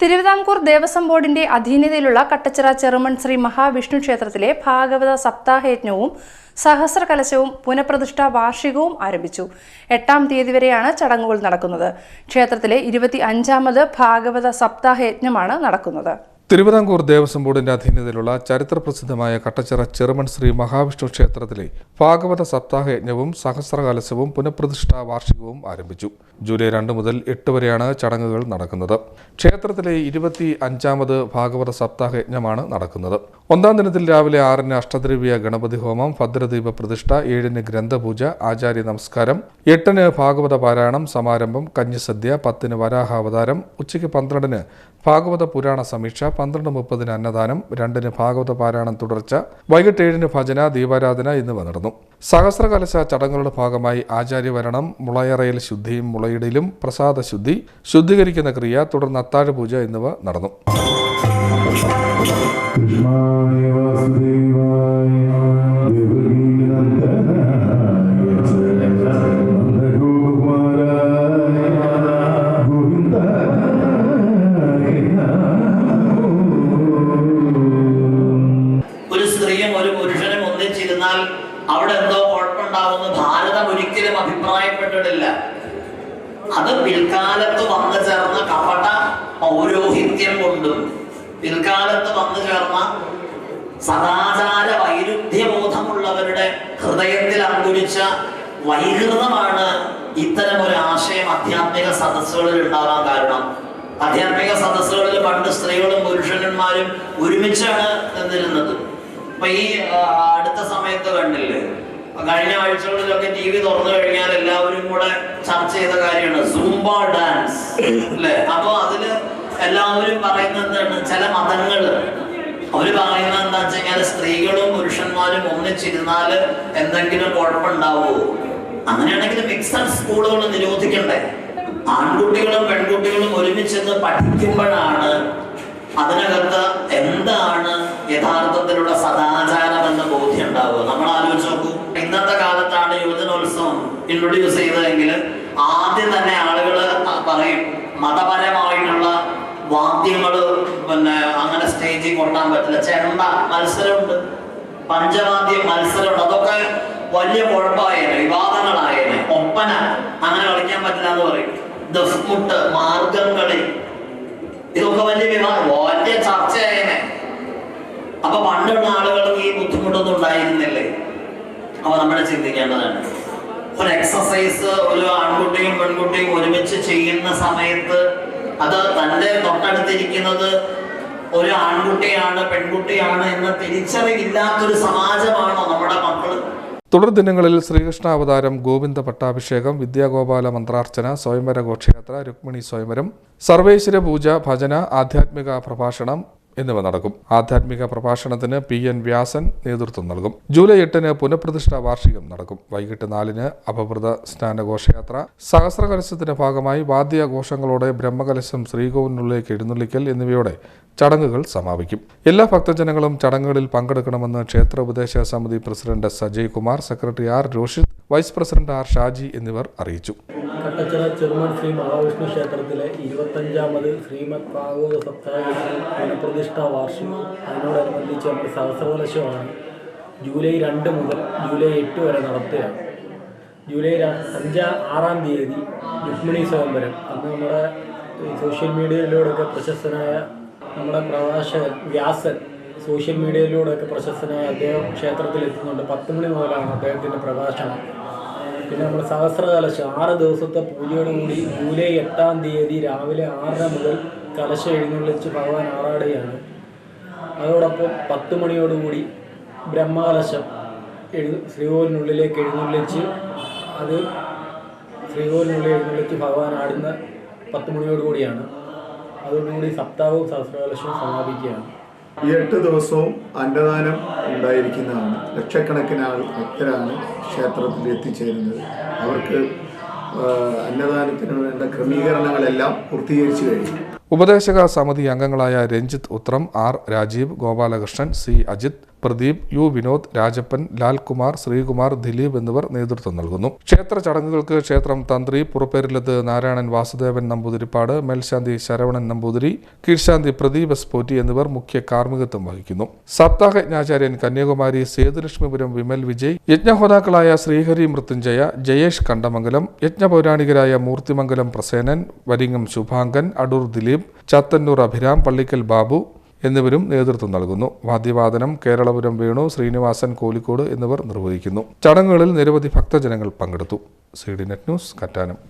തിരുവിതാംകൂർ ദേവസ്വം ബോർഡിന്റെ അധീനതയിലുള്ള കട്ടച്ചിറ ചെറുമൺ ശ്രീ മഹാവിഷ്ണു ക്ഷേത്രത്തിലെ ഭാഗവത സപ്താഹയജ്ഞവും സഹസ്ര കലശവും പുനഃപ്രതിഷ്ഠാ വാർഷികവും ആരംഭിച്ചു. എട്ടാം തീയതി വരെയാണ് ചടങ്ങുകൾ നടക്കുന്നത്. ക്ഷേത്രത്തിലെ ഇരുപത്തി അഞ്ചാമത് ഭാഗവത സപ്താഹയജ്ഞമാണ് നടക്കുന്നത്. തിരുവിതാംകൂർ ദേവസ്വം ബോർഡിന്റെ അധീനതയിലുള്ള ചരിത്രപ്രസിദ്ധമായ കട്ടച്ചിറ ചെറുമൺ ശ്രീ മഹാവിഷ്ണു ക്ഷേത്രത്തിലെ ഭാഗവത സപ്താഹ യജ്ഞവും സഹസ്രകലശവും പുനഃപ്രതിഷ്ഠാ വാർഷികവും ആരംഭിച്ചു. ജൂലൈ രണ്ട് മുതൽ എട്ട് വരെയാണ് ചടങ്ങുകൾ നടക്കുന്നത്. ക്ഷേത്രത്തിലെ ഇരുപത്തി അഞ്ചാമത് ഭാഗവത സപ്താഹ യജ്ഞമാണ് നടക്കുന്നത്. ഒന്നാം ദിനത്തിൽ രാവിലെ ആറിന് അഷ്ടദ്രവ്യ ഗണപതി ഹോമം ഭദ്രദീപ പ്രതിഷ്ഠ ഏഴിന് ഗ്രന്ഥപൂജ ആചാര്യ നമസ്കാരം എട്ടിന് ഭാഗവത പാരായണം സമാരംഭം കഞ്ഞിസദ്യ പത്തിന് വരാഹാവതാരം ഉച്ചയ്ക്ക് പന്ത്രണ്ടിന് ഭാഗവത പുരാണ സമീക്ഷ പന്ത്രണ്ട് മുപ്പതിന് അന്നദാനം രണ്ടിന് ഭാഗവത പാരായണം തുടർച്ച വൈകിട്ട് ഏഴിന് ഭജന ദീപാരാധന എന്നിവ നടന്നു. സഹസ്രകലശ ചടങ്ങുകളുടെ ഭാഗമായി ആചാര്യവരണം മുളയറയിൽ ശുദ്ധിയും മുളയിടലും പ്രസാദ ശുദ്ധി ശുദ്ധീകരിക്കുന്ന ക്രിയ തുടർന്ന് അത്താഴപൂജ എന്നിവ നടന്നു. കൃഷ്ണായ വാസുദേവായ അവിടെ എന്തോ കുഴപ്പമുണ്ടാവുമെന്ന് ഭാരതം ഒരിക്കലും അഭിപ്രായപ്പെട്ടിട്ടില്ല. അത് പിൽക്കാലത്ത് വന്നു ചേർന്ന കപട പൗരോഹിത്യം കൊണ്ടും പിൽക്കാലത്ത് വന്നു ചേർന്ന സദാചാര വൈരുദ്ധ്യബോധമുള്ളവരുടെ ഹൃദയത്തിൽ അങ്കുരിച്ച വൈകൃതമാണ് ഇത്തരം ഒരു ആശയം ആധ്യാത്മിക സദസ്സുകളിൽ ഉണ്ടാവാൻ കാരണം. ആധ്യാത്മിക സദസ്സുകളിൽ പണ്ട് സ്ത്രീകളും പുരുഷന്മാരും ഒരുമിച്ചാണ് നിന്നിരുന്നത്. അപ്പൊ ഈ അടുത്ത സമയത്ത് കണ്ടില്ലേ? കഴിഞ്ഞ ആഴ്ചകളിലൊക്കെ ടി വി തുറന്നു കഴിഞ്ഞാൽ എല്ലാവരും കൂടെ ചർച്ച ചെയ്ത കാര്യമാണ് സൂംബ ഡാൻസ്. അല്ലെ? അപ്പൊ അതിൽ എല്ലാവരും പറയുന്നത് എന്താണ്? ചില മതങ്ങൾ അവർ പറയുന്നത് എന്താ വെച്ച് സ്ത്രീകളും പുരുഷന്മാരും ഒന്നിച്ചിരുന്നാൽ എന്തെങ്കിലും കുഴപ്പമുണ്ടാവോ? അങ്ങനെയാണെങ്കിൽ മിക്സഡ് സ്കൂളുകൾ നിരോധിക്കണ്ടേ? ആൺകുട്ടികളും പെൺകുട്ടികളും ഒരുമിച്ചെന്ന് പഠിക്കുമ്പോഴാണ് അതിനകത്ത് എന്താണ് യഥാർത്ഥത്തിലുള്ള സദാചാരം എന്ന ബോധ്യം ഉണ്ടാവുക നമ്മൾ ആലോചിച്ച് നോക്കൂ. ഇന്നത്തെ കാലത്താണ് യുവജനോത്സവം ഇൻട്രൊഡ്യൂസ് ചെയ്തതെങ്കിൽ ആദ്യം തന്നെ ആളുകൾ പറയും മതപരമായിട്ടുള്ള വാദ്യങ്ങൾ പിന്നെ അങ്ങനെ സ്റ്റേജിൽ കൊണ്ടാൻ പറ്റില്ല. ചെണ്ട മത്സരമുണ്ട്. പഞ്ചവാദ്യ മത്സരമുണ്ട്. അതൊക്കെ വലിയ കുഴപ്പമായേനെ വിവാദങ്ങളായേനെ. ഒപ്പന അങ്ങനെ കളിക്കാൻ പറ്റില്ല എന്ന് പറയും. ദഫ്മുട്ട് മാർഗം കളി ഇതൊക്കെ വലിയ വലിയ ചർച്ചയായേനെ. അപ്പൊ പണ്ടുള്ള ആളുകൾക്ക് ഈ ബുദ്ധിമുട്ടൊന്നും ഉണ്ടായിരുന്നില്ലേ? അപ്പൊ നമ്മൾ ചിന്തിക്കേണ്ടതാണ്. ഒരു എക്സസൈസ് ഒരു ആൺകുട്ടിയും പെൺകുട്ടിയും ഒരുമിച്ച് ചെയ്യുന്ന സമയത്ത് അത് തന്റെ തൊട്ടടുത്തിരിക്കുന്നത് ഒരു ആൺകുട്ടിയാണ് പെൺകുട്ടിയാണ് എന്ന തിരിച്ചറിവില്ലാത്തൊരു സമാജമാണോ നമ്മുടെ മക്കൾ? തുടർ ദിനങ്ങളിൽ ശ്രീകൃഷ്ണാവതാരം ഗോവിന്ദ പട്ടാഭിഷേകം വിദ്യാഗോപാല മന്ത്രാർച്ചന സ്വയംവര ഘോഷയാത്ര രുക്മിണി സ്വയംവരം സർവേശ്വര പൂജ ഭജന ആധ്യാത്മിക പ്രഭാഷണം എന്നിവ നടക്കും. ആധ്യാത്മിക പ്രഭാഷണത്തിന് പി എൻ വ്യാസൻ നേതൃത്വം നൽകും. ജൂലൈ എട്ടിന് പുനഃപ്രതിഷ്ഠാ വാർഷികം നടക്കും. വൈകിട്ട് നാലിന് അപവൃത സ്നാന ഘോഷയാത്ര സഹസ്രകലശത്തിന്റെ ഭാഗമായി വാദ്യാഘോഷങ്ങളോടെ ബ്രഹ്മകലശം ശ്രീകോവിനുള്ളിലേക്ക് എഴുന്നള്ളിക്കൽ എന്നിവയോടെ ചടങ്ങുകൾ സമാപിക്കും. എല്ലാ ഭക്തജനങ്ങളും ചടങ്ങുകളിൽ പങ്കെടുക്കണമെന്ന് ക്ഷേത്ര ഉപദേശ സമിതി president Sajay Kumar secretary R Roshith vice president R Shaji എന്നിവർ അറിയിച്ചു. കട്ടച്ചിറ ചെറുമൺ ശ്രീ മഹാവിഷ്ണു ക്ഷേത്രത്തിലെ ഇരുപത്തഞ്ചാമത് ശ്രീമദ് ഭാഗവത സപ്താഹത്തിൽ പുനഃപ്രതിഷ്ഠാ വാർഷികം. അതിനോടനുബന്ധിച്ച് നമ്മൾ സഹസ്രകലശമാണ് ജൂലൈ രണ്ട് മുതൽ ജൂലൈ എട്ട് വരെ നടത്തുകയാണ്. ജൂലൈ അഞ്ച് ആറാം തീയതി രുക്മിണി സ്വയംവരം. അന്ന് നമ്മുടെ സോഷ്യൽ മീഡിയയിലൂടെയൊക്കെ പ്രശസ്തനായ നമ്മുടെ പ്രഭാഷകൻ വ്യാസൻ സോഷ്യൽ മീഡിയയിലൂടെയൊക്കെ പ്രശസ്തനായ അദ്ദേഹം ക്ഷേത്രത്തിൽ എത്തുന്നുണ്ട് പത്ത് മണി മുതലാണ് അദ്ദേഹത്തിന്റെ പ്രഭാഷണം പിന്നെ നമ്മൾ സഹസ്രകലശം ആറ് ദിവസത്തെ പൂജയോടുകൂടി ജൂലൈ എട്ടാം തീയതി രാവിലെ ആറര മുതൽ കലശം എഴുന്നള്ളിച്ച് ഭഗവാൻ ആറാടുകയാണ്. അതോടൊപ്പം പത്ത് മണിയോടുകൂടി ബ്രഹ്മകലശം എഴു ശ്രീകോലിനുള്ളിലേക്ക് എഴുന്നള്ളിച്ച് അത് ശ്രീകോലിനുള്ളിൽ എഴുന്നള്ളിച്ച് ഭഗവാൻ ആടുന്ന പത്ത് മണിയോടുകൂടിയാണ് അതോടുകൂടി സപ്താഹവും സഹസ്രകലശവും സമാപിക്കുകയാണ്. ഈ എട്ട് ദിവസവും അന്നദാനം ഉണ്ടായിരിക്കുന്നതാണ്. ലക്ഷക്കണക്കിന് ആൾ ഭക്തരാണ് ക്ഷേത്രത്തിൽ എത്തിച്ചേരുന്നത്. അവർക്ക് അന്നദാനത്തിന് വേണ്ട ക്രമീകരണങ്ങളെല്ലാം പൂർത്തീകരിച്ചു കഴിഞ്ഞു. ഉപദേശക സമിതി അംഗങ്ങളായ Ranjith Uthram R Rajeev Gopalakrishnan C Ajith Pradeep U Vinod Rajappan Lalkumar Sreekumar Dileep എന്നിവർ നേതൃത്വം നൽകുന്നു. ക്ഷേത്ര ചടങ്ങുകൾക്ക് ക്ഷേത്രം തന്ത്രി പുറപ്പേരിലത്ത് നാരായണൻ വാസുദേവൻ നമ്പൂതിരിപ്പാട് മേൽശാന്തി ശരവണൻ നമ്പൂതിരി കീഴ്ശാന്തി പ്രദീപ് എസ് പോറ്റി എന്നിവർ മുഖ്യ കാർമ്മികത്വം വഹിക്കുന്നു. സപ്താഹജ്ഞാചാര്യൻ കന്യാകുമാരി സേതുലക്ഷ്മിപുരം വിമൽ വിജയ് യജ്ഞഹോതാക്കളായ ശ്രീഹരി മൃത്യുഞ്ജയ ജയേഷ് കണ്ടമംഗലം യജ്ഞപൗരാണികരായ മൂർത്തിമംഗലം പ്രസേനൻ വരിങ്ങം ശുഭാങ്കൻ അടൂർ ദിലീപ് ചത്തന്നൂർ അഭിരാം പള്ളിക്കൽ ബാബു എന്നിവരും നേതൃത്വം നൽകുന്നു. വാദ്യവാദനം കേരളപുരം വേണു ശ്രീനിവാസൻ കോലിക്കോട് എന്നിവർ നിർവഹിക്കുന്നു. ചടങ്ങുകളിൽ നിരവധി ഭക്തജനങ്ങൾ പങ്കെടുത്തു. C D net news Kattanam.